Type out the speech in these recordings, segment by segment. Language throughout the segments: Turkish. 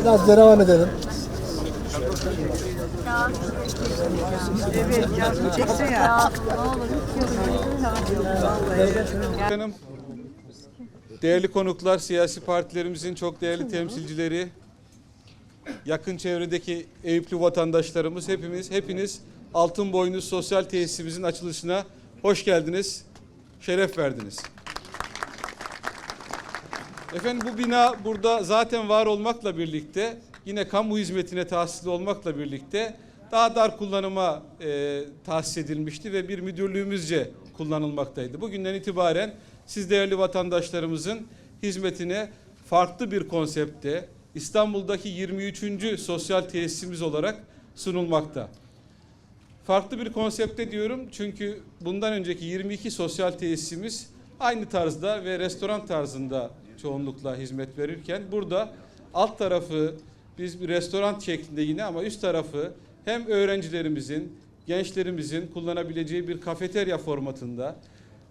Biraz devam edelim. Evet, çekse ya. Hanım, değerli konuklar, siyasi partilerimizin çok değerli temsilcileri, yakın çevredeki Eyüplü vatandaşlarımız, hepimiz, hepiniz Altın Boynuz Sosyal Tesisimizin açılışına hoş geldiniz, şeref verdiniz. Efendim bu bina burada zaten var olmakla birlikte, yine kamu hizmetine tahsis olmakla birlikte daha dar kullanıma e, tahsis edilmişti ve bir müdürlüğümüzce kullanılmaktaydı. Bugünden itibaren siz değerli vatandaşlarımızın hizmetine farklı bir konsepte İstanbul'daki 23. sosyal tesisimiz olarak sunulmakta. Farklı bir konsepte diyorum çünkü bundan önceki 22 sosyal tesisimiz aynı tarzda ve restoran tarzında çoğunlukla hizmet verirken burada alt tarafı biz bir restoran şeklinde yine ama üst tarafı hem öğrencilerimizin, gençlerimizin kullanabileceği bir kafeterya formatında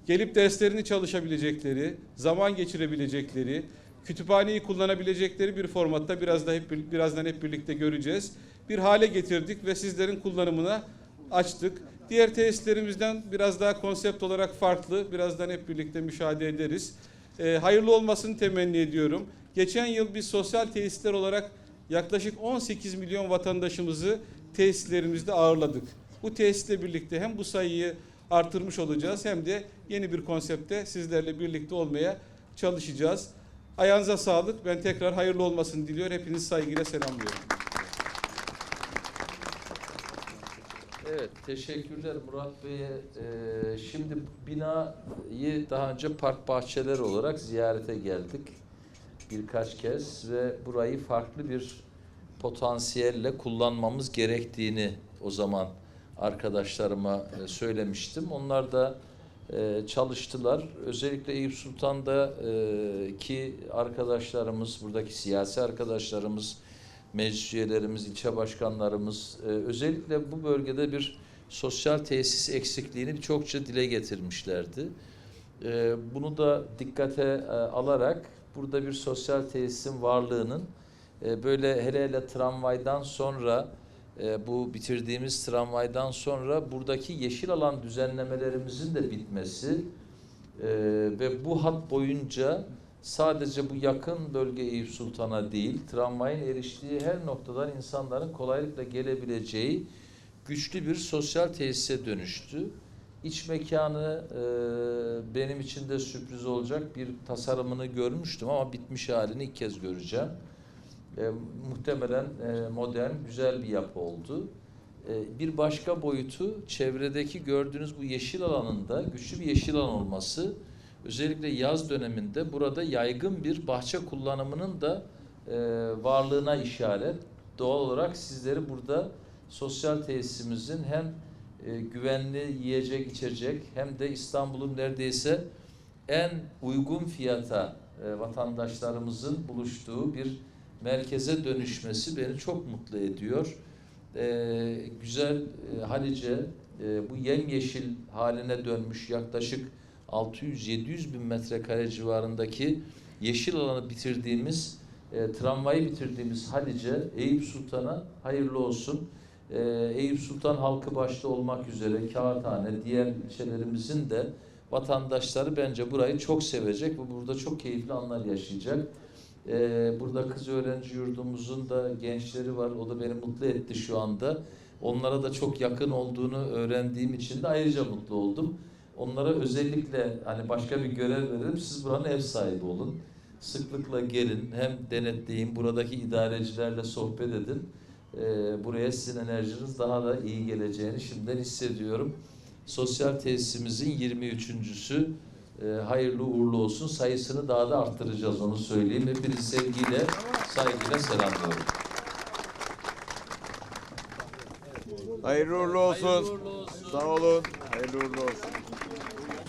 gelip derslerini çalışabilecekleri, zaman geçirebilecekleri, kütüphaneyi kullanabilecekleri bir formatta biraz da hep bir- birazdan hep birlikte göreceğiz. Bir hale getirdik ve sizlerin kullanımına açtık. Diğer tesislerimizden biraz daha konsept olarak farklı. Birazdan hep birlikte müşahede ederiz. Ee, hayırlı olmasını temenni ediyorum. Geçen yıl biz sosyal tesisler olarak yaklaşık 18 milyon vatandaşımızı tesislerimizde ağırladık. Bu tesisle birlikte hem bu sayıyı artırmış olacağız hem de yeni bir konsepte sizlerle birlikte olmaya çalışacağız. Ayağınıza sağlık. Ben tekrar hayırlı olmasını diliyor. Hepinizi saygıyla selamlıyorum. Evet, teşekkürler Murat Bey'e. Ee, şimdi binayı daha önce park bahçeleri olarak ziyarete geldik birkaç kez ve burayı farklı bir potansiyelle kullanmamız gerektiğini o zaman arkadaşlarıma e, söylemiştim. Onlar da e, çalıştılar. Özellikle Eyüp Sultan'da e, arkadaşlarımız, buradaki siyasi arkadaşlarımız, meclis üyelerimiz, ilçe başkanlarımız e, özellikle bu bölgede bir sosyal tesis eksikliğini çokça dile getirmişlerdi. E, bunu da dikkate e, alarak burada bir sosyal tesisin varlığının e, böyle hele hele tramvaydan sonra e, bu bitirdiğimiz tramvaydan sonra buradaki yeşil alan düzenlemelerimizin de bitmesi e, ve bu hat boyunca sadece bu yakın bölge Eyüp Sultan'a değil, tramvayın eriştiği her noktadan insanların kolaylıkla gelebileceği güçlü bir sosyal tesise dönüştü. İç mekanı e, benim için de sürpriz olacak bir tasarımını görmüştüm ama bitmiş halini ilk kez göreceğim. E, muhtemelen e, modern, güzel bir yapı oldu. E, bir başka boyutu çevredeki gördüğünüz bu yeşil alanında güçlü bir yeşil alan olması özellikle yaz döneminde burada yaygın bir bahçe kullanımının da e, varlığına işaret. Doğal olarak sizleri burada sosyal tesisimizin hem e, güvenli yiyecek içecek hem de İstanbul'un neredeyse en uygun fiyata e, vatandaşlarımızın buluştuğu bir merkeze dönüşmesi beni çok mutlu ediyor. E, güzel e, Halice e, bu yemyeşil haline dönmüş yaklaşık 600-700 bin metrekare civarındaki yeşil alanı bitirdiğimiz, e, tramvayı bitirdiğimiz Halice, Eyüp Sultan'a hayırlı olsun. E, Eyüp Sultan halkı başta olmak üzere Kağıthane, diğer ilçelerimizin de vatandaşları bence burayı çok sevecek ve burada çok keyifli anlar yaşayacak. E, burada kız öğrenci yurdumuzun da gençleri var. O da beni mutlu etti şu anda. Onlara da çok yakın olduğunu öğrendiğim için de ayrıca mutlu oldum. Onlara özellikle hani başka bir görev veririm. Siz buranın ev sahibi olun. Sıklıkla gelin. Hem denetleyin. Buradaki idarecilerle sohbet edin. Ee, buraya sizin enerjiniz daha da iyi geleceğini şimdiden hissediyorum. Sosyal tesisimizin 23.sü e, hayırlı uğurlu olsun. Sayısını daha da arttıracağız onu söyleyeyim. Hepinizi sevgiyle, saygıyla selamlıyorum. Hayırlı uğurlu olsun. Sağ olun. Hayırlı uğurlu olsun.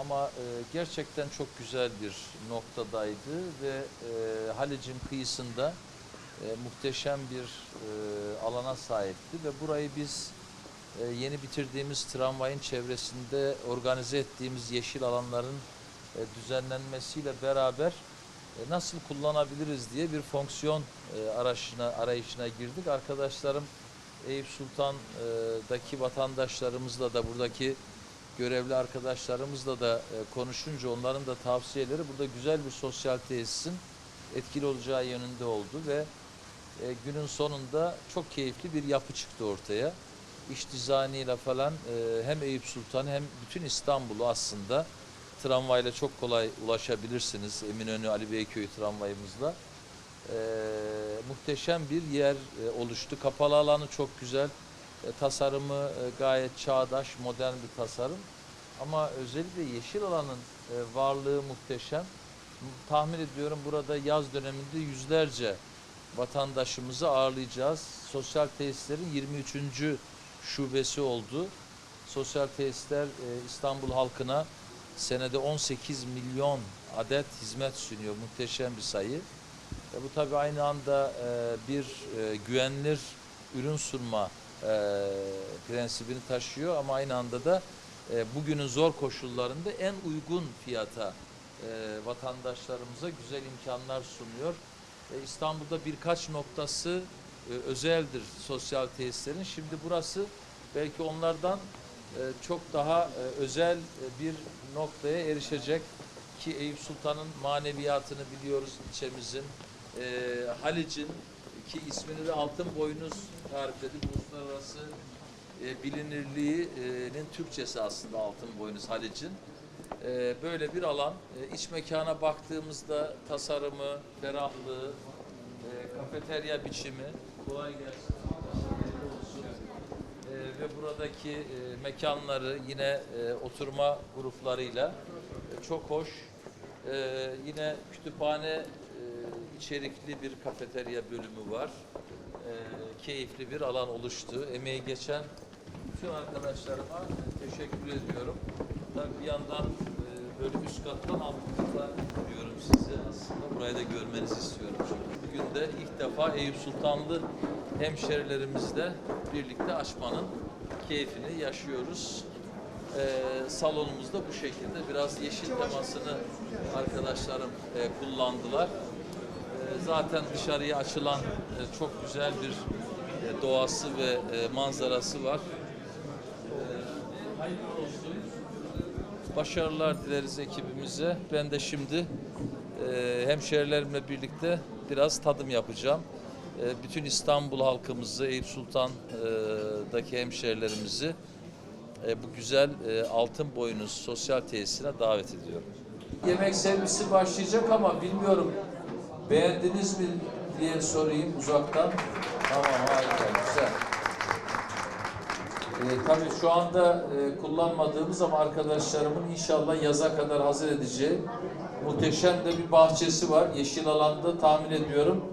Ama e, gerçekten çok güzel bir noktadaydı ve e, Halic'in kıyısında e, muhteşem bir e, alana sahipti ve burayı biz e, yeni bitirdiğimiz tramvayın çevresinde organize ettiğimiz yeşil alanların e, düzenlenmesiyle beraber e, nasıl kullanabiliriz diye bir fonksiyon e, arayışına, arayışına girdik. Arkadaşlarım Eyüp Sultan'daki vatandaşlarımızla da buradaki görevli arkadaşlarımızla da e, konuşunca onların da tavsiyeleri burada güzel bir sosyal tesisin etkili olacağı yönünde oldu ve e, günün sonunda çok keyifli bir yapı çıktı ortaya. İş dizaynıyla falan e, hem Eyüp Sultan hem bütün İstanbul'u aslında tramvayla çok kolay ulaşabilirsiniz. Eminönü Ali Beyköy tramvayımızla. E, muhteşem bir yer e, oluştu. Kapalı alanı çok güzel. E, tasarımı e, gayet çağdaş, modern bir tasarım. Ama özellikle yeşil alanın e, varlığı muhteşem. Tahmin ediyorum burada yaz döneminde yüzlerce vatandaşımızı ağırlayacağız. Sosyal tesislerin 23. şubesi oldu. Sosyal tesisler İstanbul halkına senede 18 milyon adet hizmet sunuyor. Muhteşem bir sayı. Bu tabii aynı anda bir güvenilir ürün sunma e, prensibini taşıyor ama aynı anda da e, bugünün zor koşullarında en uygun fiyata e, vatandaşlarımıza güzel imkanlar sunuyor. E, İstanbul'da birkaç noktası e, özeldir sosyal tesislerin. Şimdi burası belki onlardan e, çok daha e, özel e, bir noktaya erişecek ki Eyüp Sultan'ın maneviyatını biliyoruz ilçemizin. E, Halic'in ki ismini de altın boynuz tarifledi. Bu uluslararası e, bilinirliğinin Türkçesi aslında altın boynuz Halic'in. E, böyle bir alan. E, iç mekana baktığımızda tasarımı, ferahlığı, e, kafeterya biçimi. Kolay gelsin. E, ve buradaki e, mekanları yine e, oturma gruplarıyla e, çok hoş. E, yine kütüphane e, içerikli bir kafeterya bölümü var. E, keyifli bir alan oluştu. Emeği geçen bütün arkadaşlarıma teşekkür ediyorum. Tabii bir yandan e, böyle üst kattan alt kata diyorum size aslında. Burayı da görmenizi istiyorum. Çünkü bugün de ilk defa Eyüp Sultanlı hemşerilerimizle birlikte açmanın keyfini yaşıyoruz. Ee, salonumuzda bu şekilde biraz yeşil temasını arkadaşlarım e, kullandılar. Zaten dışarıya açılan e, çok güzel bir e, doğası ve e, manzarası var. Başarılar dileriz ekibimize. Ben de şimdi e, hemşerilerimle birlikte biraz tadım yapacağım. Bütün İstanbul halkımızı, Eyüp Sultan'daki e, bu güzel altın boynuz sosyal tesisine davet ediyorum. Yemek servisi başlayacak ama bilmiyorum beğendiniz mi diye sorayım uzaktan. Tamam harika güzel. E, tabii şu anda e, kullanmadığımız ama arkadaşlarımın inşallah yaza kadar hazır edeceği muhteşem de bir bahçesi var. Yeşil alanda tahmin ediyorum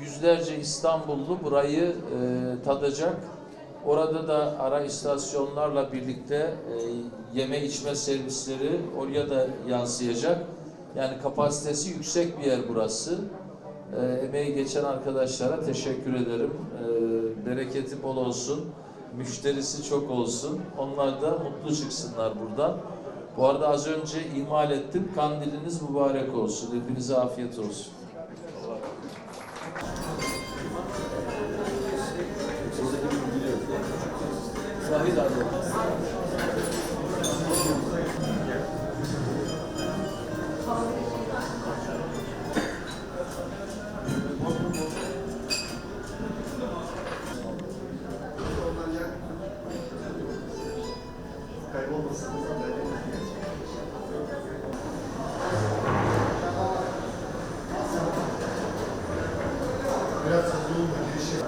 yüzlerce İstanbullu burayı e, tadacak. Orada da ara istasyonlarla birlikte e, yeme içme servisleri oraya da yansıyacak. Yani kapasitesi yüksek bir yer burası. E, emeği geçen arkadaşlara teşekkür ederim. E, bereketi bol olsun. Müşterisi çok olsun. Onlar da mutlu çıksınlar buradan. Bu arada az önce imal ettim. Kandiliniz mübarek olsun. Hepinize afiyet olsun. Biraz soğuğun değişik.